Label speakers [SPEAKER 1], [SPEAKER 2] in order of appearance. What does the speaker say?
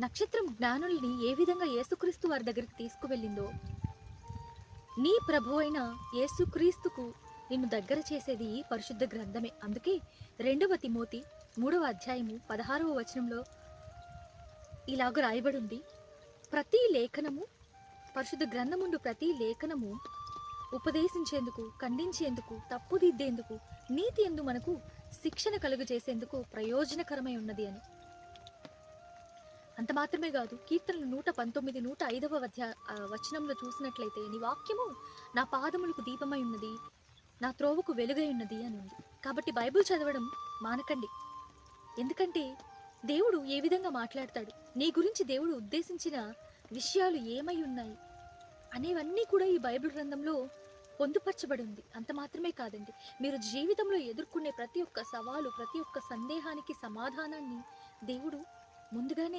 [SPEAKER 1] నక్షత్రం జ్ఞానుల్ని ఏ విధంగా యేసుక్రీస్తు వారి దగ్గరికి తీసుకువెళ్ళిందో? నీ ప్రభు అయిన యేసుక్రీస్తుకు నిన్ను దగ్గర చేసేది ఈ పరిశుద్ధ గ్రంథమే. అందుకే రెండవ తిమోతి మూడవ అధ్యాయము పదహారవ వచనంలో ఇలాగ రాయబడి ఉంది ప్రతి లేఖనము పరిశుద్ధ గ్రంథముండు ప్రతి లేఖనము ఉపదేశించేందుకు ఖండించేందుకు తప్పుదిద్దేందుకు నీతి ఎందు మనకు శిక్షణ కలుగజేసేందుకు ప్రయోజనకరమై ఉన్నది అని. అంత మాత్రమే కాదు కీర్తనలు నూట పంతొమ్మిది నూట ఐదవ వధ్య వచనంలో చూసినట్లయితే నీ వాక్యము నా పాదములకు దీపమై ఉన్నది నా త్రోవకు వెలుగై ఉన్నది అని ఉంది. కాబట్టి బైబిల్ చదవడం మానకండి. ఎందుకంటే దేవుడు ఏ విధంగా మాట్లాడతాడు? నీ గురించి దేవుడు ఉద్దేశించిన విషయాలు ఏమై ఉన్నాయి? అనేవన్నీ కూడా ఈ బైబిల్ గ్రంథంలో పొందుపరచబడి ఉంది అంత మాత్రమే కాదండి. మీరు జీవితంలో ఎదుర్కొనే ప్రతి ఒక్క సవాలు ప్రతి ఒక్క సందేహానికి సమాధానాన్ని దేవుడు ముందుగానే